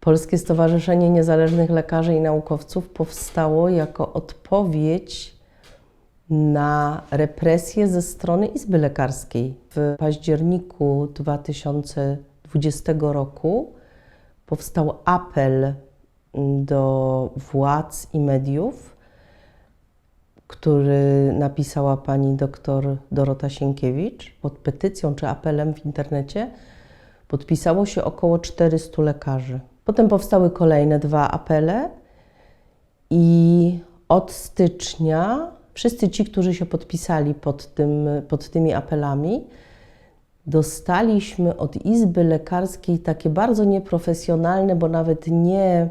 Polskie Stowarzyszenie Niezależnych Lekarzy i Naukowców powstało jako odpowiedź na represje ze strony Izby Lekarskiej. W październiku 2020 roku powstał apel do władz i mediów, który napisała pani doktor Dorota Sienkiewicz pod petycją czy apelem w internecie. Podpisało się około 400 lekarzy. Potem powstały kolejne dwa apele i od stycznia wszyscy ci, którzy się podpisali pod, tym, pod tymi apelami, dostaliśmy od Izby Lekarskiej takie bardzo nieprofesjonalne, bo nawet nie,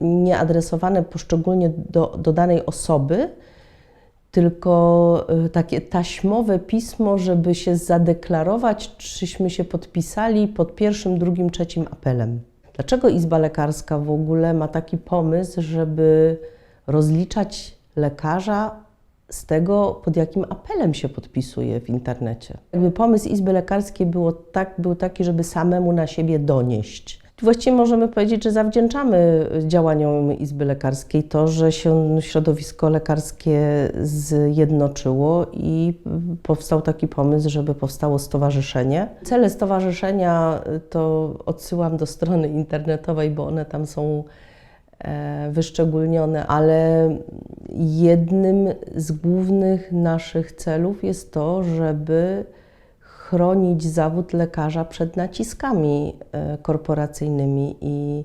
nie adresowane poszczególnie do, do danej osoby, tylko y, takie taśmowe pismo, żeby się zadeklarować, czyśmy się podpisali pod pierwszym, drugim, trzecim apelem. Dlaczego Izba Lekarska w ogóle ma taki pomysł, żeby rozliczać lekarza z tego, pod jakim apelem się podpisuje w internecie? Jakby pomysł Izby Lekarskiej było tak, był taki, żeby samemu na siebie donieść. Właściwie możemy powiedzieć, że zawdzięczamy działaniom Izby Lekarskiej to, że się środowisko lekarskie zjednoczyło i powstał taki pomysł, żeby powstało stowarzyszenie. Cele stowarzyszenia to odsyłam do strony internetowej, bo one tam są e, wyszczególnione, ale jednym z głównych naszych celów jest to, żeby chronić zawód lekarza przed naciskami e, korporacyjnymi i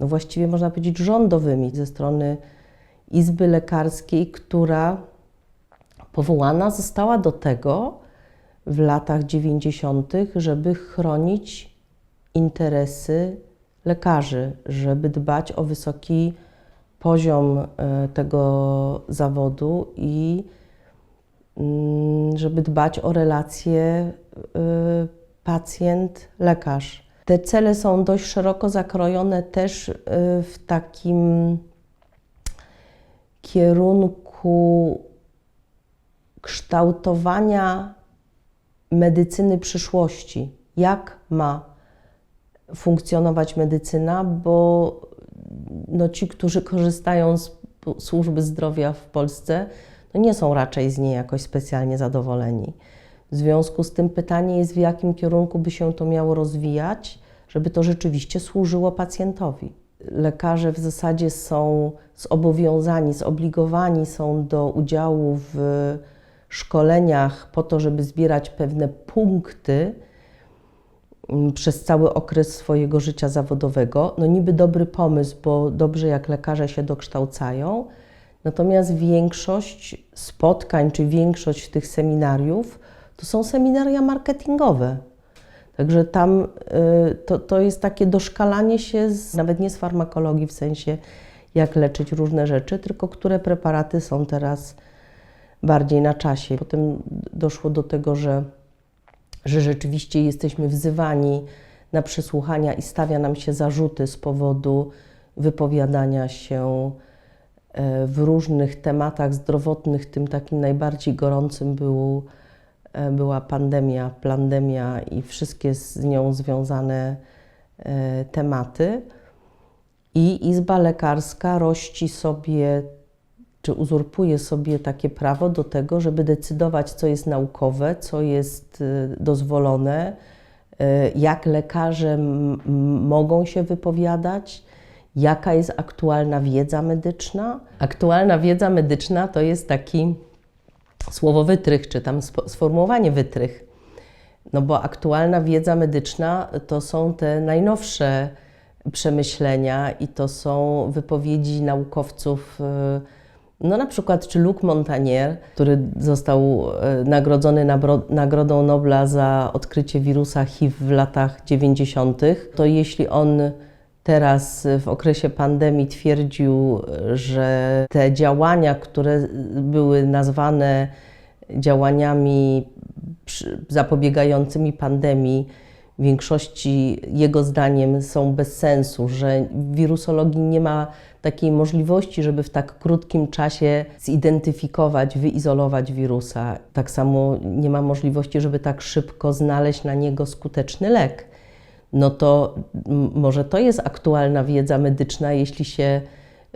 no właściwie można powiedzieć rządowymi ze strony Izby Lekarskiej, która powołana została do tego w latach 90., żeby chronić interesy lekarzy, żeby dbać o wysoki poziom e, tego zawodu i żeby dbać o relacje y, pacjent-lekarz. Te cele są dość szeroko zakrojone też y, w takim kierunku kształtowania medycyny przyszłości. Jak ma funkcjonować medycyna, bo no, ci, którzy korzystają z służby zdrowia w Polsce, nie są raczej z niej jakoś specjalnie zadowoleni. W związku z tym pytanie jest, w jakim kierunku by się to miało rozwijać, żeby to rzeczywiście służyło pacjentowi. Lekarze w zasadzie są zobowiązani, zobligowani są do udziału w szkoleniach po to, żeby zbierać pewne punkty mm, przez cały okres swojego życia zawodowego. No niby dobry pomysł, bo dobrze jak lekarze się dokształcają, Natomiast większość spotkań czy większość tych seminariów to są seminaria marketingowe. Także tam y, to, to jest takie doszkalanie się, z, nawet nie z farmakologii w sensie jak leczyć różne rzeczy, tylko które preparaty są teraz bardziej na czasie. Potem doszło do tego, że, że rzeczywiście jesteśmy wzywani na przesłuchania i stawia nam się zarzuty z powodu wypowiadania się w różnych tematach zdrowotnych. Tym takim najbardziej gorącym był, e, była pandemia, plandemia i wszystkie z nią związane e, tematy. I Izba Lekarska rości sobie, czy uzurpuje sobie takie prawo do tego, żeby decydować, co jest naukowe, co jest dozwolone, jak lekarze mogą się wypowiadać jaka jest aktualna wiedza medyczna. Aktualna wiedza medyczna to jest taki słowo wytrych, czy tam sformułowanie wytrych. No bo aktualna wiedza medyczna to są te najnowsze przemyślenia i to są wypowiedzi naukowców, y, no na przykład czy Luc Montagnier, który został y, nagrodzony Nagrodą Nobla za odkrycie wirusa HIV w latach 90., to jeśli on teraz w okresie pandemii twierdził, że te działania, które były nazwane działaniami zapobiegającymi pandemii, w większości jego zdaniem są bez sensu, że wirusologii nie ma takiej możliwości, żeby w tak krótkim czasie zidentyfikować, wyizolować wirusa. Tak samo nie ma możliwości, żeby tak szybko znaleźć na niego skuteczny lek no to może to jest aktualna wiedza medyczna, jeśli się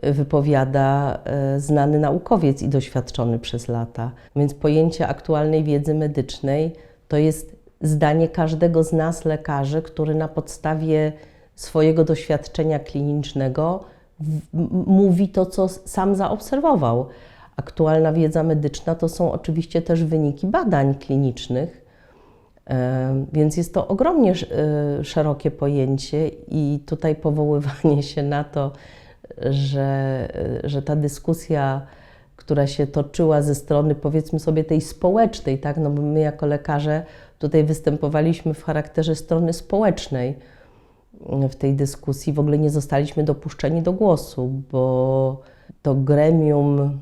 wypowiada e, znany naukowiec i doświadczony przez lata. Więc pojęcie aktualnej wiedzy medycznej to jest zdanie każdego z nas, lekarzy, który na podstawie swojego doświadczenia klinicznego mówi to, co sam zaobserwował. Aktualna wiedza medyczna to są oczywiście też wyniki badań klinicznych, Więc jest to ogromnie e, szerokie pojęcie i tutaj powoływanie się na to, że, e, że ta dyskusja, która się toczyła ze strony powiedzmy sobie tej społecznej, tak, no bo my jako lekarze tutaj występowaliśmy w charakterze strony społecznej w tej dyskusji, w ogóle nie zostaliśmy dopuszczeni do głosu, bo to gremium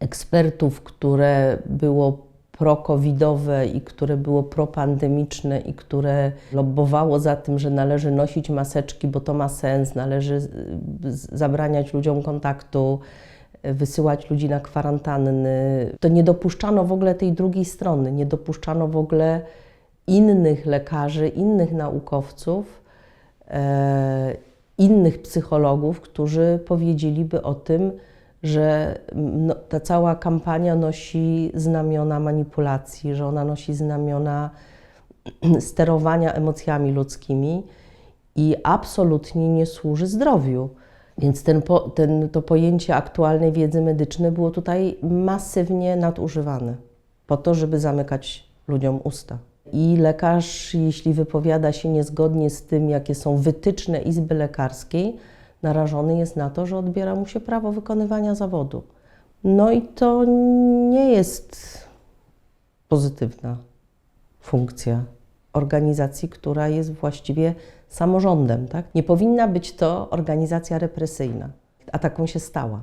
ekspertów, które było pro-covidowe i które było propandemiczne i które lobbowało za tym, że należy nosić maseczki, bo to ma sens, należy z- zabraniać ludziom kontaktu, y, wysyłać ludzi na kwarantanny. To nie dopuszczano w ogóle tej drugiej strony, nie dopuszczano w ogóle innych lekarzy, innych naukowców, e, innych psychologów, którzy powiedzieliby o tym, że no, ta cała kampania nosi znamiona manipulacji, że ona nosi znamiona sterowania emocjami ludzkimi i absolutnie nie służy zdrowiu. Więc ten, ten, to pojęcie aktualnej wiedzy medycznej było tutaj masywnie nadużywane po to, żeby zamykać ludziom usta. I lekarz, jeśli wypowiada się niezgodnie z tym, jakie są wytyczne Izby Lekarskiej, narażony jest na to, że odbiera mu się prawo wykonywania zawodu. No i to nie jest pozytywna funkcja organizacji, która jest właściwie samorządem. Tak? Nie powinna być to organizacja represyjna, a taką się stała.